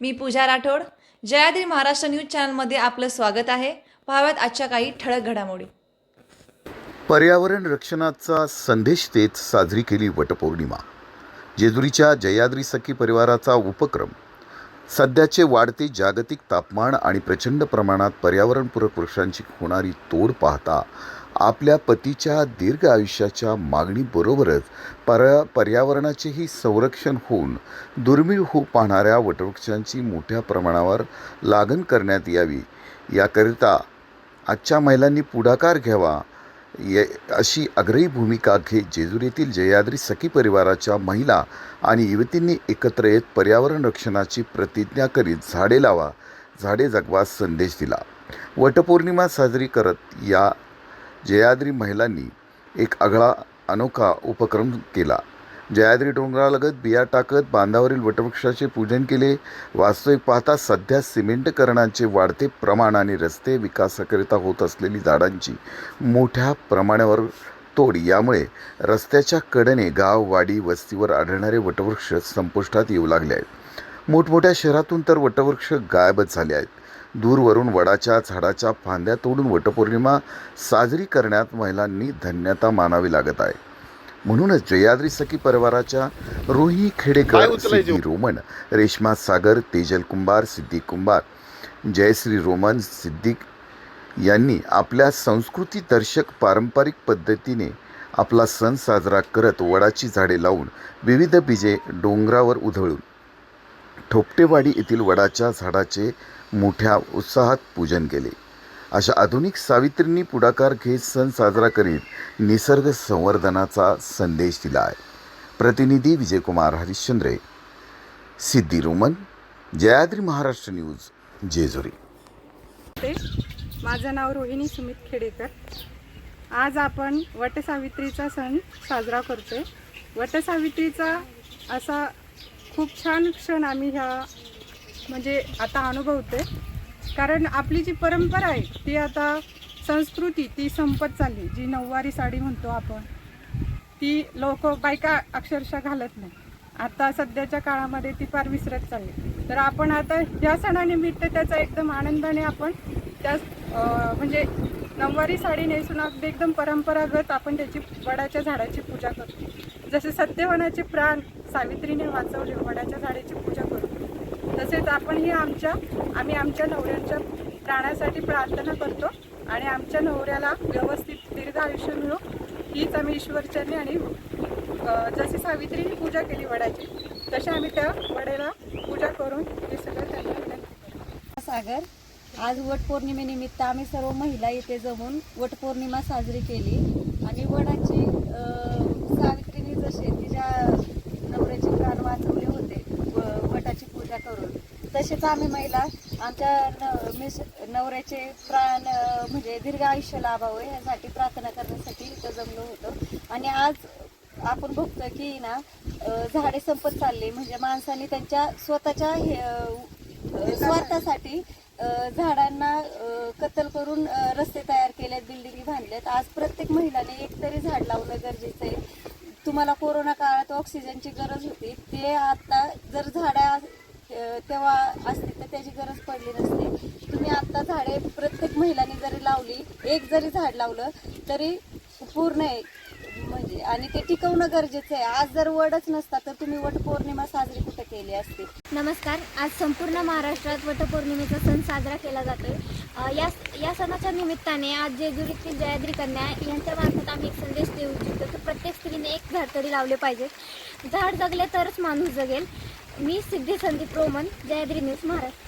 मी Pooja Rathod. Jayadri Maharashtra news चॅनलमध्ये आपलं स्वागत आहे. पाहाव्यात आजच्या काही ठळक घडामोडी. पर्यावरण रक्षणाचा संदेश देत साजरी केली वटपौर्णिमा. जेजुरीच्या जयाद्री सखी परिवाराचा उपक्रम सध्याचे वाढते जागतिक तापमान आणि प्रचंड प्रमाणात पर्यावरणपूरक वृक्षांची होणारी तोड पाहता आपल्या पतीच्या दीर्घ आयुष्याच्या मागणीबरोबरच पर पर्यावरणाचेही संरक्षण होऊन दुर्मिळ होऊ पाहणाऱ्या वटवृक्षांची मोठ्या प्रमाणावर लागण करण्यात यावी. याकरिता आजच्या महिलांनी पुढाकार घ्यावा ये अशी आग्रही भूमिका घेत जेजुरीतील जयाद्री सखी परिवाराच्या महिला आणि युवतींनी एकत्र येत पर्यावरण रक्षणाची प्रतिज्ञा करीत झाडे लावा झाडे जगवा संदेश दिला. वटपौर्णिमा साजरी करत या जयाद्री महिलांनी एक आगळा अनोखा उपक्रम केला. जयाद्री डोंगरालगत बिया टाकत बांधावरील वटवृक्षाचे पूजन केले. वास्तविक पाहता सध्या सिमेंटकरणाचे वाढते प्रमाण आणि रस्ते विकासाकरिता होत असलेली झाडांची मोठ्या प्रमाणावर तोड. यामुळे रस्त्याच्या कडेने गाव वाडी वस्तीवर आढळणारे वटवृक्ष संपुष्टात येऊ लागले आहेत. मोठमोठ्या शहरातून तर वटवृक्ष गायबच झाले आहेत. दूरवरून वडाच्या झाडाच्या फांद्या तोडून वटपौर्णिमा साजरी करण्यात महिलांनी धन्यता मानावी लागत आहे. म्हणूनच जयाद्री सखी परिवाराच्या रोही खेडेकर? सिद्धी रोमन रेश्मा सागर तेजल कुंभार सिद्दीक कुंभार जयश्री रोमन सिद्दीक यांनी आपल्या संस्कृती दर्शक पारंपरिक पद्धतीने आपला सण साजरा करत वडाची झाडे लावून विविध बीजे डोंगरावर उधळून ठोपटेवाडी येथील वडाच्या झाडाचे मोठ्या उत्साहात पूजन केले अशा आधुनिक सावित्रींनी पुढाकार घेत सण साजरा करीत निसर्ग संवर्धनाचा संदेश दिला आहे प्रतिनिधी विजयकुमार हरिश्चंद्रे सिद्धी रोमन जयाद्री महाराष्ट्र न्यूज जेजुरी. माझं नाव रोहिणी सुमित खेडेकर. आज आपण वटसावित्रीचा सण साजरा करतोय. वटसावित्रीचा असा खूप छान क्षण आम्ही ह्या म्हणजे आता अनुभवतोय. कारण आपली जी परंपरा आहे ती आता संस्कृती ती संपत चालली. जी नऊवारी साडी म्हणतो आपण ती लोक बायका अक्षरशः घालत नाही. आता सध्याच्या काळामध्ये ती फार विसरत चालली. तर आपण आता ह्या सणानिमित्त त्याचा एकदम आनंदाने आपण त्या म्हणजे नऊवारी साडी नेसून अगदी एकदम परंपरागत आपण त्याची वडाच्या झाडाची पूजा करतो. जसे सत्यवनाचे प्राण सावित्रीने वाचवले वडाच्या झाडाची पूजा करतो. तसेच आपणही आमच्या आम्ही आमच्या नवऱ्यांच्या प्राणासाठी प्रार्थना करतो आणि आमच्या नवऱ्याला व्यवस्थित दीर्घ आयुष्य मिळो. हीच आम्ही ईश्वरचरणी आणि जशी सावित्रीने पूजा केली वडाची तशा आम्ही त्या वड्याला पूजा करून हे सगळं त्यांना विनंती सागर आज वटपौर्णिमेनिमित्त आम्ही सर्व महिला इथे जमून वटपौर्णिमा साजरी केली आणि वडाची अं, सावित्रीने जसे तिच्या नवऱ्याचे प्राण वाचवले होते व- वटाची पूजा करून तसेच आम्ही महिला आमच्या न- मिस नवऱ्याचे प्राण म्हणजे दीर्घ आयुष्य लाभावं यासाठी प्रार्थना करण्यासाठी इथं जमलो होतो. आणि आज आपण बघतो की ना झाडे संपत चालली. म्हणजे माणसांनी त्यांच्या स्वतःच्या हे, स्वार्थासाठी झाडांना कत्तल करून रस्ते तयार केलेत बिल्डिंगी बांधल्यात आज प्रत्येक महिलाने एक तरी झाड लावणं गरजेचं आहे. तुम्हाला कोरोना काळात ऑक्सिजनची गरज होती. ते आता जर झाडा तेव्हा असते तर त्याची गरज पडली नसते. तुम्ही आता झाडे प्रत्येक महिलाने जरी लावली एक जरी झाड लावलं तरी पूर्ण आहे. म्हणजे आणि ते टिकवणं गरजेचं आहे. आज जर वडच नसता तर तुम्ही वटपौर्णिमा साजरी कुठे केली असती? नमस्कार. आज संपूर्ण महाराष्ट्रात वटपौर्णिमेचा सण साजरा केला जातोय. या या सणाच्या निमित्ताने आज जेजुरीतील जयाद्री कन्या यांच्या मार्फत आम्ही एक संदेश देऊ इच्छितो की प्रत्येक स्त्रीने एक झाड तरी लावले पाहिजे. झाड जगले तरच माणूस जगेल. मी सिद्धी संदीप रोमन जयाद्री न्यूज महाराष्ट्र.